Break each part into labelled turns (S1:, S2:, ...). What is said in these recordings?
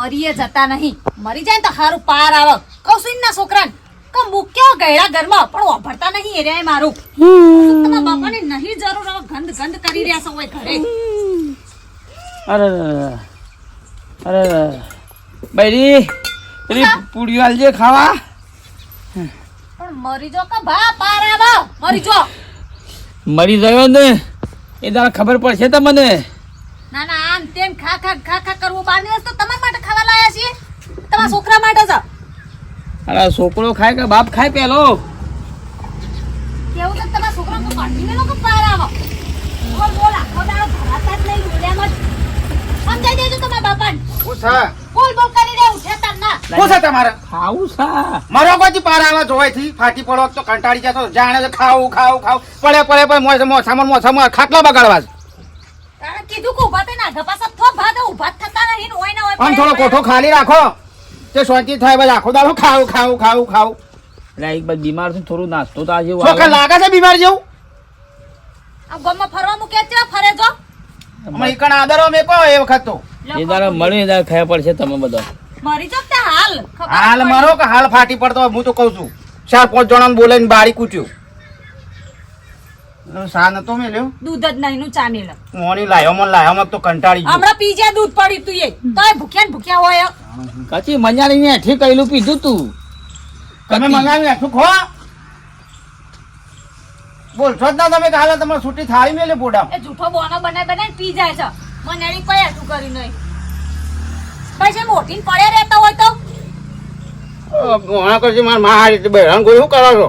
S1: મરીએ જતા નહીં. મરી જાય તો હારું પાર આવે. કૌશિક ના છોકરાને કે મૂક્યો ગયડા ઘરમાં પણ વાપરતા નહીં એ મારું. તમારા બાપાને નહીં જરૂર હવે ગંદ ગંદ કરી રહ્યા છો ઘરે.
S2: અરે અરે બૈરી પેલી પૂડીઓ આલજે ખાવા.
S1: પણ મરી જો કે ભા પાર આવો. મરી જો.
S2: મરી ગયો ને એ તારા ખબર પડશે તમને?
S1: ના ના આમ તેમ ખા ખા ખા ખા કરવું બાર દિવસ તો તમારા માટે ખાવા લાયા છીએ. તમારા છોકરા માટે જ.
S2: અરે છોકરો ખાય કે બાપ ખાય પેલો?
S1: કેવું તો તમારા છોકરા તો કાઢી મેલો કે પાર આવો. બોલ બોલ આખો દાડો ભરાતા જ નહીં જ. સમજાઈ દેજો તમારા બાપાને.
S3: શું છે?
S1: બોલ બોલ કરી દે ઉઠે તાર ના.
S3: શું તમારે?
S2: ખાવું સા
S3: મારો પછી પાર આવે જોવાયથી? ફાટી પડો તો કંટાળી જતો જાણે છે ખાવું ખાવું ખાવું. પડે પડે પડે મોય મોસામાં મોસામાં ખાટલા બગાડવા
S1: કીધું કે ઊભા થઈને આગા થો ભા તો થતા નહીં ને ઓય ને ઓય
S3: આમ થોડો કોઠો ખાલી રાખો. તે શાંતિ થાય બસ આખો દાડો ખાવું ખાવું ખાવું ખાવું.
S2: એટલે એક બાદ બીમાર છું થોડું નાસ્તો તો આજે
S3: લાગે છે બીમાર જેવું?
S1: આ ગામમાં ફરવા મૂકે છે ફરે જો.
S3: હમણાં ઈકણ આદરો મેકો એ વખત તો
S2: એ દાડા મળે એ દાડા ખાયા પડશે તમે બધા.
S1: મરી જો તે હાલ?
S3: હાલ મારો કે હાલ ફાટી પડતો હું તો કહું છું. ચાર પાંચ જણાને બોલાવીને બારી કૂટ્યું. સા નતો મેલ્યો?
S1: દૂધ જ નહીં નું ચા મેળ
S3: મોની લાયો અમને તો કંટાળી ગયો.
S1: હમણાં પીજે દૂધ પડ્યું તું એ. તોય ભૂખ્યા ને ભૂખ્યા હોય.
S2: કચી મજાની ને ઠીક કઈલું પીધું તું?
S3: તમે મંગાવી નાખશું ખો. બોલશો જ ના તમે કાલે તમારે છૂટી થાળી મેલે પોડા
S1: એ જૂઠો બોનો બનાય બનાય પી જાય છે. મને એની કોઈ હતું કરી નહીં. પછી મોટી પડે રહેતા હોય તો?
S3: મોણા કરશે મારા મા હારી બહેરાન કોઈ શું કરો છો?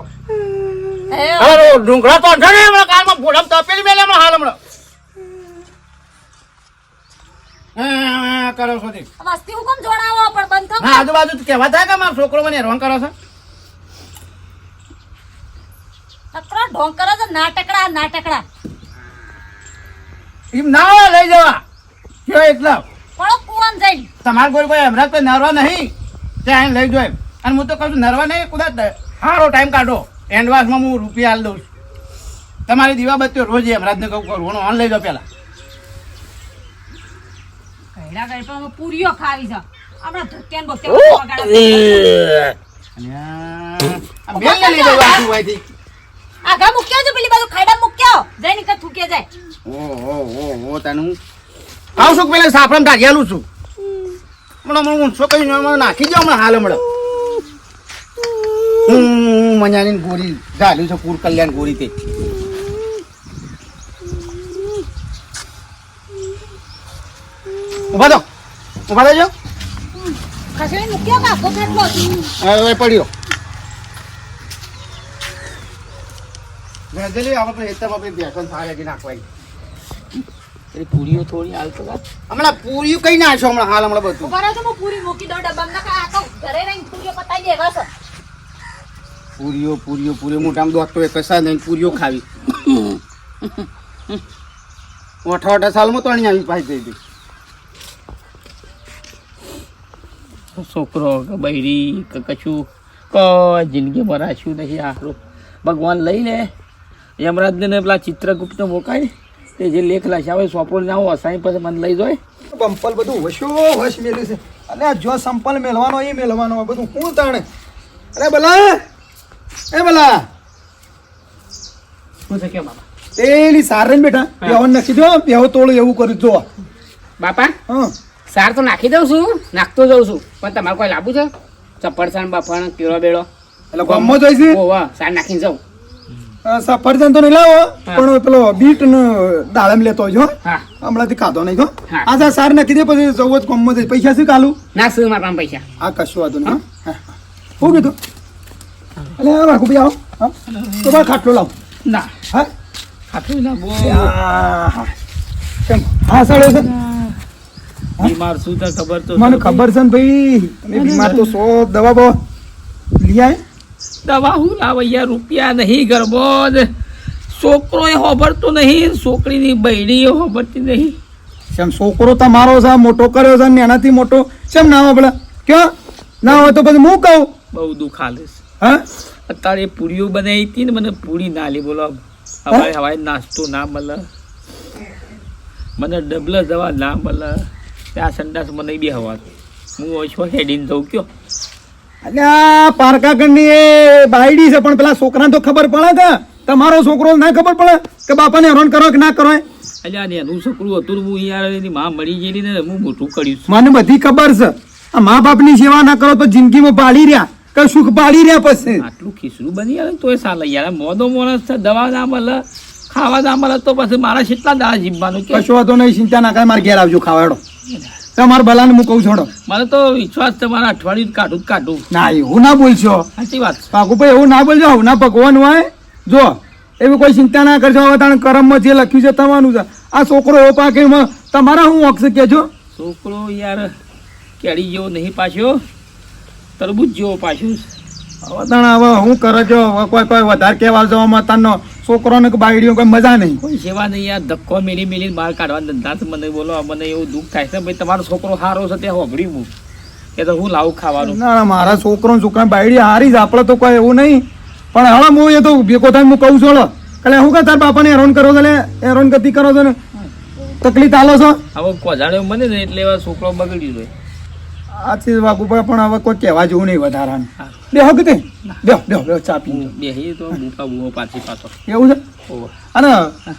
S1: એ
S3: ઢુંગળા ડુંગળા તો છે ને હમણાં કાલમાં ભોડમ તપેલી મેલે હમણાં હાલ હમણાં. હા, કરો છો તે.
S1: વસ્તી હુકમ જોડાવો પણ બંધ
S3: હા આજુબાજુ કહેવા થાય કે મારો છોકરો મને હેરાન કરો છે?
S1: નકરો ઢોંગ તો નાટકડા નાટકડા
S3: એમ ના હોય લઈ જવા. કયો એકલા.
S1: પણ કુવાન જઈ
S3: તમારે કોઈ કોઈ હમણાં કોઈ નરવા નહીં. ત્યાં લઈ જાય અને હું તો કહું છું નરવા નહીં કુદા સારો ટાઈમ કાઢો. એડવાન્સમાં હું રૂપિયા આલી દઉં છું. તમારી દીવા બત્યો રોજ હમણાં કહું કરું ઓન લઈ જાઓ પેલા.
S1: કઈડા કઈ પણ પૂરીઓ ખાવી છે. આપણા ધોતિયાન બોતિયાન વગાડે.
S3: આ બેનને લઈ જાઓ આ સુવાઈથી.
S1: આગા મૂક્યો છે પેલી બાજુ? ખાડા મૂક્યો? જઈ નીકળ થૂકે જાય.
S3: ઓહો, ઓ ઓ હું તનું. આવ કે પેલા સાફરામ કાઢી છું? હમણાં હું ઊંચો હમણાં નાખી દો હમણાં હાલ હમણાં. હું મજાની ગોરી ઝાલ્યું છે પૂર કલ્યાણ ગોરી તે. ઊભા દો ઊભા દેજો
S1: ખસેડી મૂક્યો કાકો કેટલો
S3: હવે પડ્યો. વેજેલી આપણે તો હેતર આપણે બેસન થાય કે નાખવાય.
S2: પેલી પૂરીઓ થોડી હાલતો
S3: હમણાં પૂર્યું કઈ નાખશો હમણાં હાલ હમણાં બધું.
S1: રહો તો હું પૂરી મૂકી દઉં ડબ્બામાં નકર આ તો ઘરે રહીને પૂરીઓ પતાઈ દેવા છે.
S3: પૂરીઓ પૂરીઓ પૂરીઓ મોટામાં દોત તો એક કશા નહીં પૂરીઓ ખાવી. અઠા અઠા સાલમાં તો આવી પાછી જઈ હતી
S2: છોકરો કે બૈરી કે કશું કોઈ જિંદગીમાં રાખ્યું નહીં આખરું ભગવાન લઈ લે. યમરાજને પેલા ચિત્રગુપ્તને મોકાય તે જે લેખ લખાવે સોપોર ના હોય અસાઈ પછી મને લઈ જાય.
S4: બંપલ બધું વશો વશ મેલ્યું છે. અલે જો સંપલ મેળવાનો એ મેળવાનો બધું કોણ તાણે? અરે ભલા એ ભલા
S2: શું છે કે બાપા?
S4: પેલી સાર રહીને બેઠા. પેહો નાખી દો પેહો તોડું એવું કર્યું જો
S5: બાપા
S4: હા.
S5: સાર તો નાખી દઉં છું નાખતો જઉં છું પણ તમારે કોઈ લાવવું છે? ચપ્પડસાણ બાફણ કેળો બેળો?
S4: એટલે ગમો
S5: જોઈશે સાર નાખીને જાઉં.
S4: સફરજન તો નહીં લાવો પણ પેલો બીટ ને દાડમ લેતો
S5: જો.
S4: હમણાંથી ખાધો નહીં તો
S5: હા.
S4: આ સા સાર નાખી દે પછી જવું જ ગામમાં જાય પૈસા શું કાલું?
S5: ના શું મારા પાસે પૈસા?
S4: હા કશું વાંધો નહીં હા. કીધું? અલે વાઘુ ભાઈ આવો. તો બાર ખાટલો લાવ.
S2: ના.
S4: હા.
S2: ના બહુ.
S4: કેમ? હા સડ્યો છે.
S2: બીમાર શું ખબર તો
S4: મને ખબર છે ને ભાઈ તમે બીમાર તો સો દવા બવા લઈ આય.
S2: દવા હું લાવૈયા? રૂપિયા નહીં ગરબો છોકરો એ હોભરતો નહીં છોકરીની બૈડી હોભરતી નહીં.
S4: કેમ છોકરો તમારો છે મોટો કર્યો છે ને એનાથી મોટો. કેમ ના હોય ક્યાં? ના હોય તો પછી હું કહું?
S2: બહુ દુઃખ હાલે છે.
S4: હા?
S2: અત્યારે પૂરીઓ બનાવી હતી ને મને પૂરી ના લી બોલો હવાય હવાય નાસ્તો ના મળે. મને ડબલ દવા ના મળે. ત્યાં સંડાસ મને બે હવા હું ઓછો હેડીને જઉં કયો?
S4: અલ્યા પારકા ગણની એ બાયડી છે પણ પેલા છોકરાને તો ખબર પડે કે તમારો છોકરો ના ખબર પડે કે બાપાને હેરાન કરો કે ના કરો
S2: અલ્યા ને એનું છોકરું હતું હું યાર એની માં મરી ગયેલી ને હું મોટું કર્યું
S4: મને બધી ખબર છે. આ મા બાપની સેવા ના કરો તો જિંદગીમાં પાડી રહ્યા. કે સુખ પાડી રહ્યા પછી?
S2: આટલું ખીસરું બની યાર તોય સાલે યાર. મોદો મોણસ છે દવા ના મળે ખાવા ના મળે તો પછી મારા કેટલા દાડા જીવવાનું કે?
S4: કશો વાતો નહીં ચિંતા ના કરે મારે ઘેર આવજો ખાવાડો તમારા ભલાને હું કહું છોડો.
S2: મને તો વિશ્વાસ છે મારા અઠવાડિયું કાઢું જ કાઢું.
S4: ના એવું ના બોલશો.
S2: સાચી વાત છે.
S4: પાકુભાઈ એવું ના બોલજો આવું ના ભગવાન હોય. જો એવી કોઈ ચિંતા ના કરજો હવે તાણે કરમમાં જે લખ્યું છે તમારું છે. આ છોકરો એવો પાકે તમારા હું હક કે કેજો
S2: છોકરો યાર કેળી જેવો નહીં પાછો તરબૂજ જેવો પાછું
S4: હવે તાણે હવે હું કરો છો? કોઈ કોઈ વધારે કહેવા જવા તારનો છોકરોને કે બાયડીઓ કોઈ મજા નહીં.
S2: કોઈ સેવા નહીં યાર ધક્કો મેલી મેલી બહાર કાઢવા ધંધા મને બોલો મને એવું દુઃખ થાય છે. ભાઈ તમારો છોકરો સારો છે ત્યાં હોભળ્યું હું. કે તો હું લાવું ખાવાનું?
S4: ના ના મારા છોકરો છોકરા બાયડી હારી જ આપણે તો કોઈ એવું નહીં. પણ હવે હું એ તો ભેગો થાય હું કહું છું હળો. એટલે હું કે તાર બાપાને હેરાન કરો છો હેરાન ગતિ કરો છો ને? તકલીફ આલો છો?
S2: હવે કોઝાડ્યો મને ને એટલે એવા છોકરો બગડ્યું છે.
S4: આથી બાપુભાઈ પણ હવે કોઈ કહેવા જેવું નહીં વધારાનું.
S2: બે
S4: બેહો કે તે? બે બે બેહો ચા પી
S2: બે તો બૂપા બુઓ પાછી પાછો.
S4: એવું છે? અને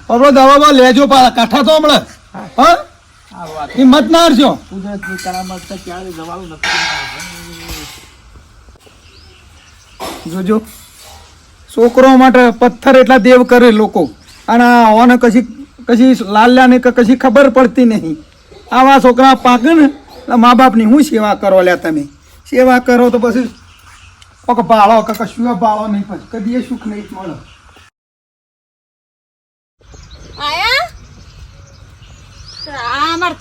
S4: આપણો દવામાં લેજો પા કાઠા તો હમણાં. હા. હિંમત ના હારશો.
S2: કુદરતની કરામત છે ક્યારે દવાનું નથી
S4: જોજો. છોકરો માટે પથ્થર એટલા દેવ કરે લોકો. અને ઓને કશી કશી લાલ્યા ને કશી ખબર પડતી નહીં. આવા છોકરા પાકે ને એટલે મા બાપની હું સેવા કરો લે તમે? સેવા કરો તો પછી કોક ભાળો કે કશું ભાળો નહીં પછી. કદી સુખ નહીં મળે.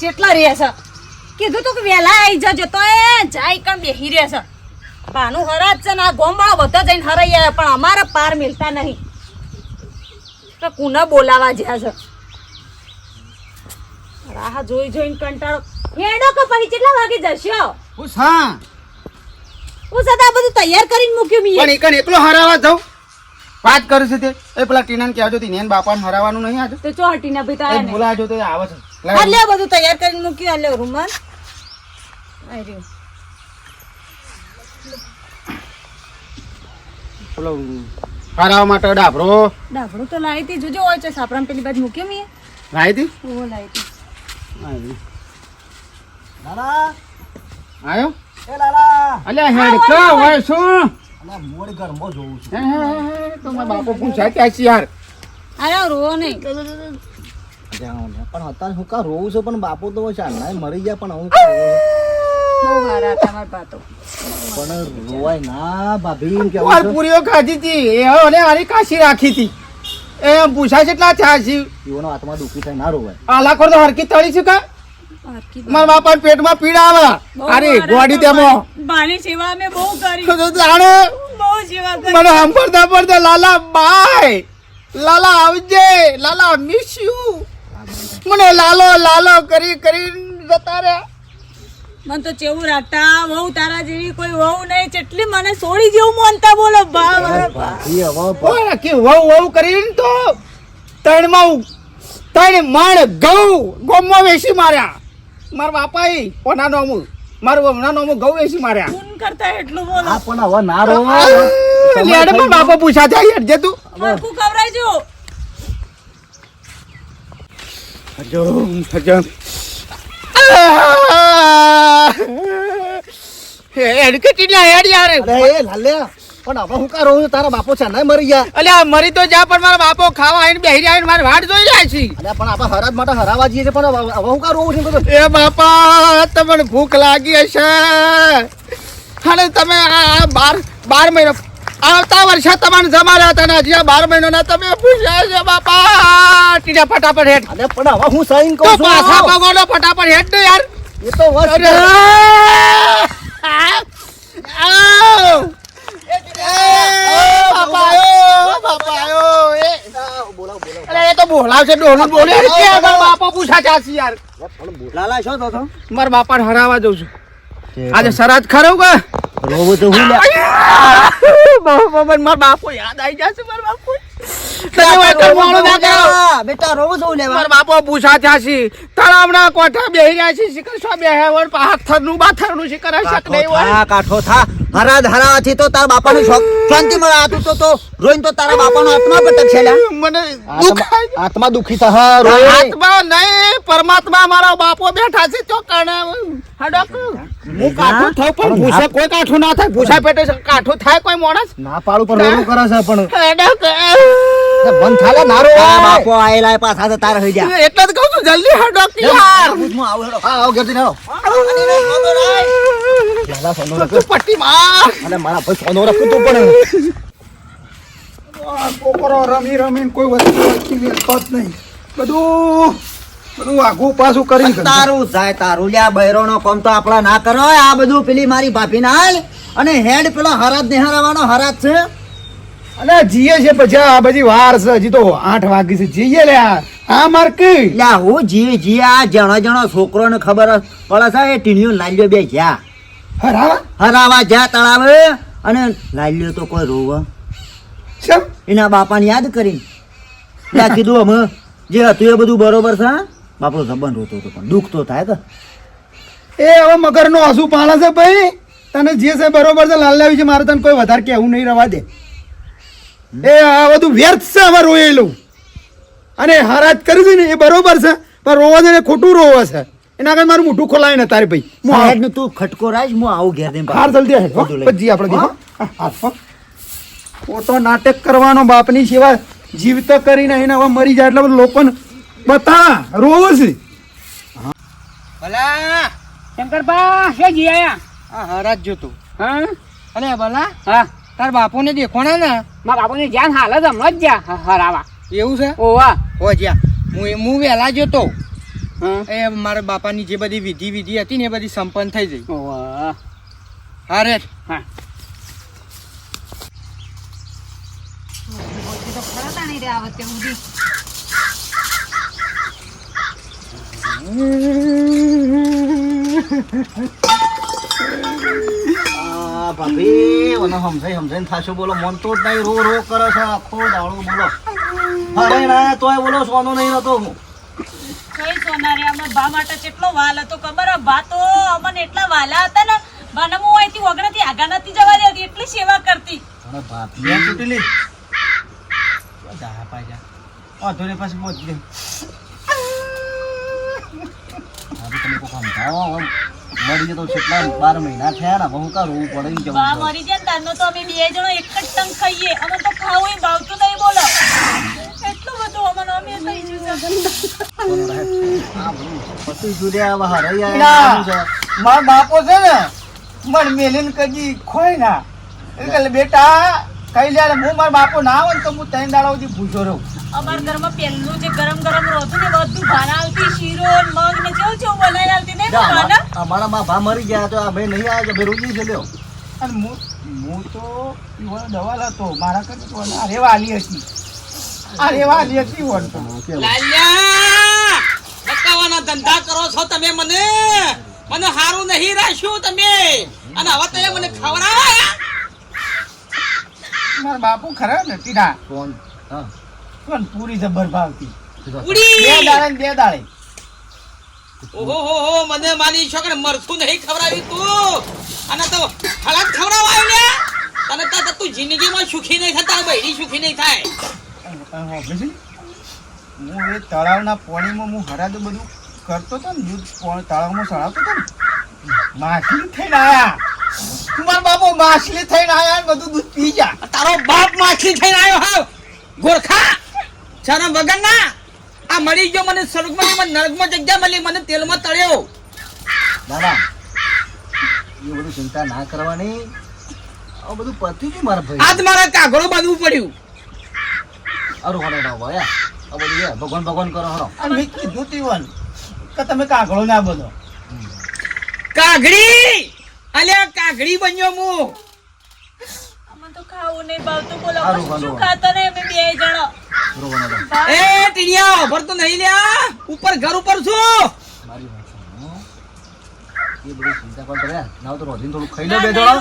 S1: ચેટલા રહે છે. કીધું તું કે વેલા આવી જજો તો એ જાય કામ બેહી રહે છે. ભાનું હરાજ છે ને આ ગોમવાળો બધા જઈને હરાઈ આવ્યા, પણ અમારે પાર મિલતા નહીં. તો કુના બોલાવા જ્યાં છે. રાહ જોઈ જોઈને કંટાળો. હેડો કે પછી કેટલા વાગે જશો?
S3: હું. હા
S1: હું સદા બધું તૈયાર કરીને મૂક્યું મી
S3: પણ એકન એકલો હરાવા જાઉં? વાત કરું છું તે. એ પેલા ટીનાને કહેજો તી નેન બાપાને હરાવાનું નહીં આજે.
S1: તો ચો ટીના ભાઈ તારે
S3: બોલાજો તો આવે છે.
S1: હા બધું તૈયાર કરીને મૂક્યું આ રૂમમાં આઈ રહ્યું.
S3: પેલો હરાવા માટે ડાભરો.
S1: ડાભરો તો લાવી હતી જોજો હોય છે સાપરામ પેલી બાજુ મૂક્યો મેં
S3: લાવી હતી?
S1: ઓ લાવી હતી.
S3: આયો? અલ્યા હેડ કા હોય શું હે, હે, હે, હે, તો મારા બાપો પૂછાય ત્યાં છે યાર.
S1: અરે રો નહીં.
S6: પણ અત્યારે હું કા રોવું છું? પણ બાપુ તો ચાંદના મરી ગયા પણ હું
S1: હારા
S6: પણ રોવાય ના ભાભી
S3: પૂરીઓ ખાધી હતી એ અને આની કાશી રાખી હતી એ પૂછાય કેટલા થયા છે.
S6: જીવનો આત્મા દુખી થાય ના રોવાય.
S3: આલા ખોર તો હરકી તળી છે કા? મારા બાપા પેટમાં પીડા આવે. અરે ગોડી તેમાં.
S1: બાની સેવા મે બહુ કરી.
S3: તો જાણે
S1: બહુ સેવા કરી.
S3: મને સાંભળતા પડતા લાલા બાય. લાલા આવજે લાલા મિસ યુ મને લાલો લાલો કરી કરી જતા રહ્યા.
S1: મને તો ચેવું રાખતા વહુ તારા જેવી કોઈ વહુ નહીં જેટલી મને સોડી જેવું માનતા બોલો બા
S3: કે વહુ વહુ કરીને તો ત્રણમાં ત્રણ માણ ઘઉં ગોમમાં વેસી માર્યા. મારા બાપા એ કોના નોમું મારું હમણાં નોમું ઘઉં વેસી માર્યા.
S1: ફોન કરતા એટલું બોલો.
S6: હા પણ હવે ના
S3: રો લેડમાં બાપા પૂછા જાય હેડ જે તું.
S1: ખવડાવજો.
S3: હજમ હજમ હેડ કેટલી હેડ યાર
S6: અરે એ લાલ્યા પણ હવે હું કા છું? તારા બાપુ ચાંદના મરી ગયા.
S3: અલ્યા મરી તો જા પણ મારા બાપો ખાવા આવીને બેહી આવીને મારી વાટ જોઈ જાય છે.
S6: અરે પણ આપણે હરાજ માટે હરાવા જઈએ પણ હવે હું કા છું
S3: એ બાપા તમને ભૂખ લાગી હશે. અને તમે આ આ બાર બાર મહિનો આવતા વર્ષે તમને જમાડ્યા હતા ને હજી બાર મહિનાના તમે પૂછ્યા છે બાપા. ટીજા ફટાફટ હેઠ.
S6: અરે પણ હવે હું સાઈન
S3: તો
S6: કહું છું
S3: પાછા ભગવાનો ફટાફટ હેઠ ને યાર.
S6: એ તો
S3: વર્ષ મારા બાપા હરાવા જઉં છું આજે સરાજ ખરો કે?
S6: રોવું તો હું
S3: મારા બાપો યાદ આવી જશે મારા બાપો તમે વાંચો મોડું ના કરો.
S6: બેટા રોવું છું લેવા.
S3: મારા બાપો પૂછા થયા છે. તળાવના કોઠા બેહી રહ્યા છે. શિખર શું બેહ્યા હોય પાથરનું બાથરનું શિખર હશે કે નહીં હોય?
S6: થા કાઠો થા. હરાદ હરાવાથી તો તારા બાપાને શોખ. શાંતિ મળે આ તો તો રોઈને તો તારા બાપાનો આત્મા ભટક છે
S3: મને
S6: આત્મા આત્મા દુખી થા રોય.
S3: આત્મા નહીં પરમાત્મા મારા બાપો બેઠા છે. તો કણે હડક હું કાઠું થાઉં પણ ભૂસા કોઈ કાઠું ના થાય. ભૂસા પેટે કાઠું થાય કોઈ માણસ?
S6: ના પાડું પણ રોવું કરે છે પણ.
S3: હડક
S6: બંધ થાલે નારો બાપો આયેલા પાછા તો તાર થઈ ગયા
S3: એટલે જ કહું છું જલ્દી હડક યાર
S6: હું આવું હેડો હા આવો ઘરથી હેડો પહેલા સોનો રખ
S3: પટ્ટી માર.
S6: અને મારા ભાઈ સોનો રખ તું પણ
S4: કોકરો રમી રમીને કોઈ વસ્તુ વસ્તી વેચતો નહીં. બધું બધું આઘું પાછું કરી
S6: તારું જાય તારું. લ્યા બૈરોનો કોમ તો આપણા ના કરો. આ બધું પેલી મારી ભાભી ના હાલ. અને હેડ પેલો હરાજ નિહારવાનો હરાજ છે.
S4: અલે જીએ છે પછી આ બધી વાર છે હજી તો આઠ વાગી છે. જીએ લે આ. માર કઈ
S6: લ્યા હું જી જીએ આ જણો જણો છોકરોને ખબર પડે છે એ ટીણીઓ લાલ્યો બે જ્યાં
S4: હરાવા?
S6: હરાવા જ્યા તળાવે અને લાલ્યો તો કોઈ રોવ.
S4: ચમ
S6: એના બાપાને યાદ કરીને. ત્યાં કીધું અમે જે હતું એ બધું બરોબર છે? બાપડો સંબંધ હોતો હતો પણ દુઃખ તો થાય કે.
S4: એ હવે મગરનો આંસુ પાળે છે ભાઈ. તને જે છે બરોબર છે લાલ્યા વિશે મારે તને કોઈ વધારે કહેવું નહીં રવા દે. એ આ બધું વ્યર્થ છે હવે રોયેલું અને હરાજ કર્યું છે ને એ બરોબર છે પણ રોવા છે ખોટું રોવા છે. એના આગળ મારું મોઢું ખોલાય ને તારે ભાઈ. હું આ-
S6: સાહેબ તું ખટકો રાજ હું આવું ઘેર દઈને
S4: હાર જલ્દી. પછી આપણે ખોટો નાટક કરવાનો બાપની સેવા જીવતો કરીને એને હવે મરી જાય એટલે બધું લોકોને બતા રોવો છે.
S3: ભલા.
S5: શંકરભા શું જી આયા?
S3: આ હરાજ જોતો
S5: હા?
S3: અને ભલા.
S5: હા.
S3: તાર બાપુને દેખોણા ને?
S5: મારા બાપુને જ્યાં હાલ જ હમણાં જ જ્યાં હરાવા
S3: એવું છે?
S5: ઓવા
S3: હો જ્યાં. હું એ- હું વહેલા જતો
S5: હા.
S3: એ મારા બાપાની જે બધી વિધિ વિધિ હતી ને એ બધી સંપન્ન થઈ ગઈ.
S5: ઓવા
S3: હા રે.
S5: હા.
S1: આ.
S6: આ ભાભી મને સમજાઈ સમજાઈને થાશો બોલો મન તો જ નહીં રો રો કરે છે આખો દાડો બોલો. અરે ના તોય બોલો સોનો નહીં હતો
S1: કઈ સોના રે બા માટે કેટલો વાલ હતો ખબર? હે? બા તો અમને એટલા વાલા હતા ને બાને હું અહીંથી વગડાથી આગા નથી જવા દેતી એટલી સેવા કરતી.
S6: અને ભાભી
S3: તૂટેલી જા પાજા વાંધો પાસે પહોંચી ગઈ.
S6: ભાભી તમે કોઈ સમજાવો મરી જતો કેટલા બાર મહિના થયા ને હું કા રોવું પડે ને
S1: બા મરી જાય ને તારનો તો અમે બે જણો એક જ ટંગ ખાઈએ. અમે તો ખાવું ભાવતું નહીં બોલો. એટલું બધું અમને અમે થઈ
S6: પછી હરાઈ આવ્યા.
S3: બાપો છે ને મને મેલીને કદી ખોય ના. એટલે બેટા કઈ લે હું મારા બાપો ના આવે ને તો હું ત્રણ દાડા સુધી ભૂસો રહું.
S1: અમારા ઘરમાં પહેલું જે ગરમ ગરમ રોતું ને બધું ભાના આવતી શીરો મગ ને જેવું જેવું બનાવી આવતી નહીં
S6: ના,
S1: ભાના
S6: અમારા- અમારા માં ભા મરી ગયા તો આ ભાઈ નહીં આવ્યા તો ભાઈ રોજી છે લ્યો.
S3: અને હું હું તો ઈવોનો દવાલ હતો મારા કરતા તો આ રેવાલી હતી. આ રેવાલી હતી ઈવોન તો.
S2: લાલ્યા! બકાવાના ધંધા કરો છો તમે મને. મને હારું નહીં રાખ્યું તમે. અને હવે તમે મને ખવડાવ્યા
S3: મારા બાપુ ખરા ને ના
S6: કોણ? હા.
S3: કોણ પૂરી જબર ભાવતી? બે
S2: ઉડી
S3: દાડે બે દાડે.
S2: ઓહો હો હો મને માની છોકરે મરથું નહીં ખવડાવી તું. અને તો હળદ ખવડાવાયું ને તને તો તું જિંદગીમાં સુખી નહીં થતા બૈરી સુખી નહીં થાય?
S3: હું એ તળાવના પાણીમાં હું હરાદ બધું કરતો હતો ને દૂધ તળાવમાં ચડાવતો હતો ને. માખી થઈને આયા. મારા બાપુ માછલી થઈને આયા ને બધું દૂધ પી જા.
S2: તારો બાપ માછલી થઈને આવ્યો હાવ. ગોરખા શરમ વગરના. આ મળી ગયો મને સ્વર્ગમાં મને નરકમાં જગ્યા મળી મને તેલમાં તળ્યો.
S6: દાદા એ બધું ચિંતા ના કરવાની. આ બધું પતી ગયું મારા ભાઈ.
S2: આજ મારા કાગળો બાંધવું પડ્યું.
S6: અરે હોડે ના ભાઈ આ. બધું એ ભગવાન ભગવાન કરો હરો.
S3: અને મેં કીધું તીવન કે તમે કાગળો ના બનો.
S2: કાગડી અલ્યા કાગડી બન્યો હું
S1: અમે તો ખાવું નહીં ભાવતું. બોલો
S6: શું
S1: ખાતો. નહીં અમે બે જણો?
S2: એ ટીડિયા ભર તો નહીં લ્યા. ઉપર ઘર ઉપર છું.
S6: મારી વાત એ બધું ચિંતા કોણ કરે? ના તો રોજીન થોડું ખાઈ લો બે જણો.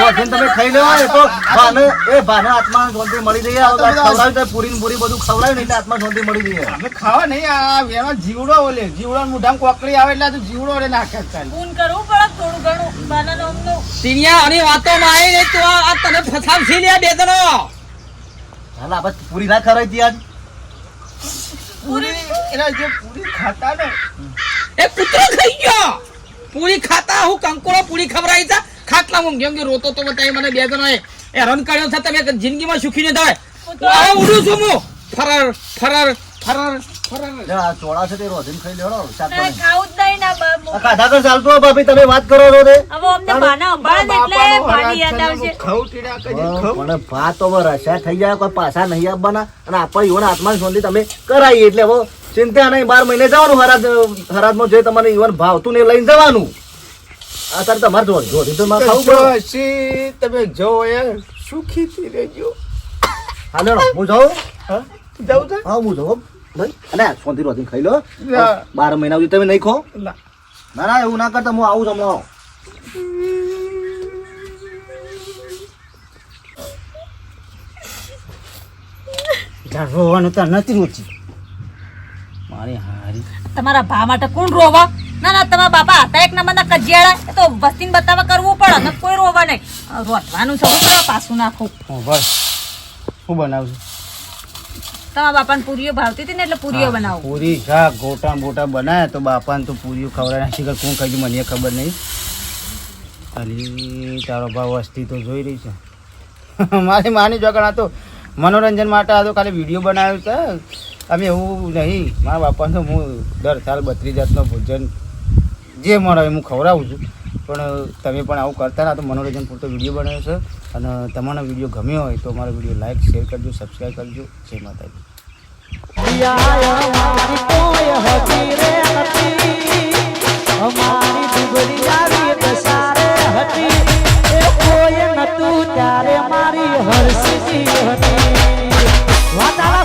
S6: રોજન તમે ખાઈ એ તો ભાને એ ભાને આત્મા શાંતિ મળી જઈએ ખવડાવી તો પૂરી ને પૂરી બધું ખવડાવ્યું ને આત્મા શાંતિ મળી જઈએ
S3: અમે ખાવા નહીં આ એનો જીવડો ઓલે. જીવડો મુઢામ કોકડી આવે એટલે જીવડો ઓલે નાખે જ ખાલી.
S1: પૂન
S2: તું આ તને ફસાવશી લે બે
S6: હાલ પૂરી ના ખવડાવી હતી આજ.
S3: પૂરી? એના જે પૂરી ખાતા ને
S2: એ કૂતરો ખાઈ ગયો. પૂરી ખાતા હું કંકોળો પૂરી ખવડાવી છે ખાટલા હું કેમ કે રોતો તો બતાવી મને બે જણો એ રન કર્યો છે તમે જિંદગીમાં સુખી ન થાય. હવે ઉડું છું હું. ફરાર ફરાર ફરાર.
S6: આ ચોળા છે તે રોજન ખાઈ લેવડો
S1: ના,
S6: શાકભાજી
S1: ખાવું જ નહીં ના બ-
S6: આ ખાધા કર ચાલતું હોય ભાભી તમે વાત કરો છો તે.
S1: હવે અમને બાના સંભાળે ને એટલે પાણી યાદ આવશે.
S3: ખાવું ટીડા કદી ખાવું
S6: પણ ભાત હવે રસ્યા થઈ જાય કોઈ પાછા નહીં આપવાના. અને આપણે ઈવન આત્મા શાંતિ તમે કરાવી એટલે હવે ચિંતા નહીં બાર મહિને જવાનું હરાજ હરાજમાં જે તમારે ઈવન ભાવતું ને એ લઈને જવાનું. અત્યારે તમારે જો જોડી તો મારે ખાવું પડે.
S3: તમે જો યાર સુખીથી રહેજો.
S6: હાલો હું જાઉં?
S3: હા જાઉં
S6: હા હું જાઉં. અને શાંતિ રોધી ખાઈ લો. બાર મહિના સુધી તમે નહીં ખો
S3: ના.
S6: ના ના એવું ના કરતા હું આવું છું
S3: રોવાનું તો નથી રોચી મારી હારી.
S1: તમારા ભા માટે કોણ રોવા? ના ના તમારા બાપા હતા એક નંબરના કજિયાળા. એ તો વસ્તીને બતાવવા કરવું પડે અને કોઈ રોવા નહીં. રોટવાનું શરૂ કરો પાછું નાખું.
S3: હું બનાવું શું બનાવશું
S1: તમારા બાપાને પૂરીઓ ભાવતી હતી ને એટલે પૂરીઓ બનાવું.
S3: પૂરી શાક ગોટા બોટા બનાવ્યા તો બાપાને તો પૂરીઓ ખવડાવી નાખી કે કોણ કહ્યું મને ખબર નહીં. અલી તારો ભાવ વસ્તી તો જોઈ રહી છે. મારી માની જોગણ આ તો મનોરંજન માટે આ તો ખાલી વીડિયો બનાવ્યો છે. અમે એવું નહીં મારા બાપાને તો હું દર સાલ બત્રીસ જાતનું ભોજન જે મળે હું ખવડાવું છું. પણ તમે પણ આવું કરતા રહ્યા તો મનોરંજન પૂરતો વીડિયો બનાવ્યો છે. અને તમારો વીડિયો ગમ્યો હોય તો અમારો વીડિયો લાઇક શેર કરજો સબસ્ક્રાઈબ કરજો. જય માતાજી.
S7: ત્યારે મારી હર્ષી હતી વાતાવરણ